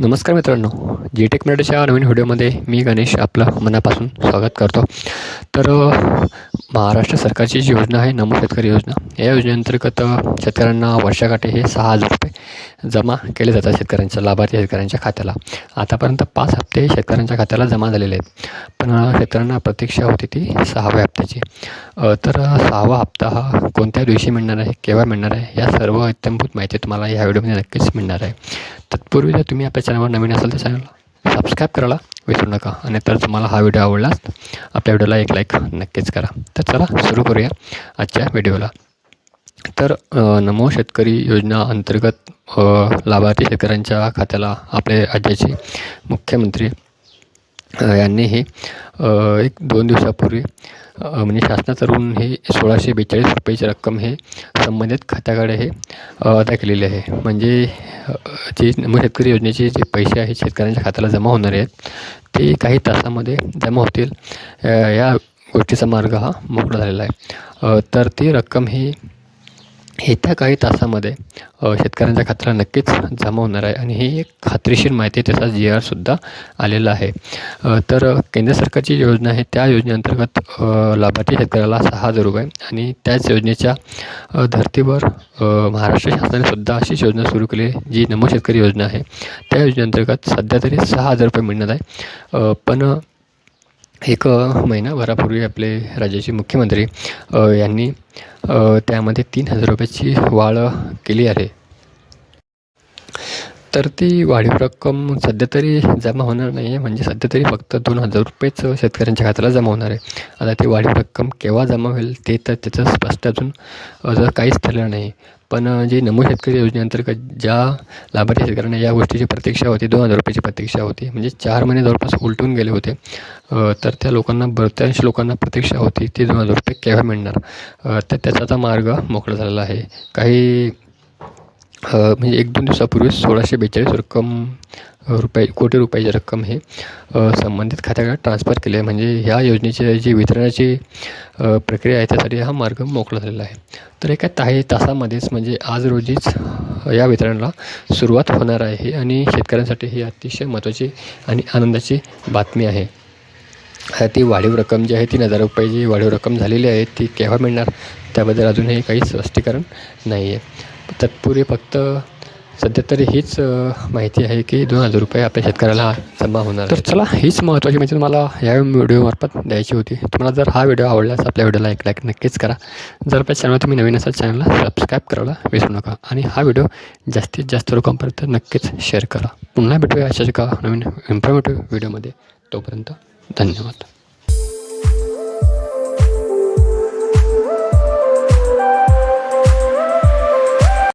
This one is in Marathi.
नमस्कार मित्रांनो. जी टेक मिनिटच्या नवीन व्हिडिओमध्ये मी गणेश आपलं मनापासून स्वागत करतो. तर महाराष्ट्र सरकारची जी योजना आहे नमो शेतकरी योजना या योजनेअंतर्गत शेतकऱ्यांना वर्षाकाठी हे सहा हजार रुपये जमा केले जातात शेतकऱ्यांच्या लाभार्थी शेतकऱ्यांच्या खात्याला. आतापर्यंत पाच हप्ते शेतकऱ्यांच्या खात्याला जमा झालेले आहेत. पण शेतकऱ्यांना प्रतीक्षा होती ती सहाव्या हप्त्याची. तर सहावा हप्ता हा कोणत्या दिवशी मिळणार आहे केव्हा मिळणार आहे या सर्व इत्यंभूत माहिती तुम्हाला या व्हिडिओमध्ये नक्कीच मिळणार आहे. तत्पूर्वी जर तुम्ही आपल्या चॅनलवर नवीन असाल तर चॅनलला सबस्क्राईब करायला विसरू नका. आणि तर तुम्हाला हा व्हिडिओ आवडलाच आपल्या व्हिडिओला एक लाईक नक्कीच करा. तर चला सुरू करूया आजच्या व्हिडिओला. तर नमो शेतकरी योजना अंतर्गत लाभार्थी शेतकऱ्यांच्या खात्याला आपले राज्याचे मुख्यमंत्री यांनीही यांनी हे एक दोन दिवसापूर्वी म्हणजे शासनातरून हे सोळाशे बेचाळीस रुपयाची रक्कम हे संबंधित खात्याकडे हे अदा केलेली आहे. म्हणजे जे शेतकरी योजनेचे जे पैसे आहेत शेतकऱ्यांच्या खात्याला जमा होणार आहेत ते काही तासामध्ये जमा होतील. या गोष्टीचा मार्ग हा मोकळा झालेला आहे. तर ती रक्कम ही येत्या काही तासामध्ये शेतकऱ्यांचा शेतकऱ्यांच्या खात्याला नक्कीच जमा होणार आहे. आणि ही एक खात्रीशीर माहिती त्याचा जी आरसुद्धा आलेला आहे. तर केंद्र सरकारची जी योजना आहे त्या योजनेअंतर्गत लाभार्थी शेतकऱ्याला सहा हजार रुपये आणि त्याच योजनेच्या धर्तीवर महाराष्ट्र शासनाने सुद्धा अशीच योजना सुरू केली जी नमो शेतकरी योजना आहे. त्या योजनेअंतर्गत सध्या तरी सहा हजार रुपये मिळणार आहे. पण एक महिनाभरापूर्वी आपले राज्याचे मुख्यमंत्री यांनी त्यामध्ये तीन हजार रुपयाची वाढ केली आहे. तर ती वाढीव रक्कम सध्या तरी जमा होणार नाही आहे म्हणजे सध्या तरी फक्त दोन हजार रुपयेच शेतकऱ्यांच्या खात्याला जमा होणार आहे. आता ती वाढीव रक्कम केव्हा जमा होईल ते तर त्याचं स्पष्ट अजून असं काहीच ठरलं नाही. पण जे नमो शेतकरी योजनेअंतर्गत ज्या लाभार्थी शेतकऱ्यांना या गोष्टीची प्रतीक्षा होती दोन हजार रुपयाची प्रतीक्षा होती म्हणजे चार महिने जवळपास उलटून गेले होते तर त्या लोकांना बहुतांश लोकांना प्रतीक्षा होती ती दोन हजार रुपये केव्हा मिळणार? तर त्याचा आता मार्ग मोकळा झालेला आहे. काही म्हणजे एक दोन दिवसापूर्वी सोळाशे बेचाळीस रक्कम रुपये कोटी रुपयाची रक्कम हे संबंधित खात्याकडे ट्रान्सफर केले आहे. म्हणजे ह्या योजनेचे जे वितरणाची प्रक्रिया आहे त्यासाठी हा मार्ग मोकळा झालेला आहे. तर एका काही तासामध्येच म्हणजे आज रोजीच या वितरणाला सुरुवात होणार आहे आणि शेतकऱ्यांसाठी ही अतिशय महत्त्वाची आणि आनंदाची बातमी आहे. हा ती वाढीव रक्कम जी आहे तीन हजार रुपये जी वाढीव रक्कम झालेली आहे ती केव्हा मिळणार? त्याबद्दल अजूनही काही स्पष्टीकरण नाही आहे तत्पूर्वी फक्त सध्या तरी हीच माहिती आहे की दोन हजार रुपये आपल्या शेतकऱ्याला जमा होणार तर चला हीच महत्त्वाची माहिती तुम्हाला या व्हिडिओमार्फत द्यायची होती. तुम्हाला जर हा व्हिडिओ आवडल्यास आपल्या व्हिडिओला एक लाईक नक्कीच करा. जर आपल्या चॅनल तुम्ही नवीन असाल चॅनलला सबस्क्राईब करायला विसरू नका. आणि हा व्हिडिओ जास्तीत जास्त लोकांपर्यंत नक्कीच शेअर करा. पुन्हा भेटूया अशाच एका नवीन इन्फॉर्मेटिव्ह व्हिडिओमध्ये तोपर्यंत धन्यवाद.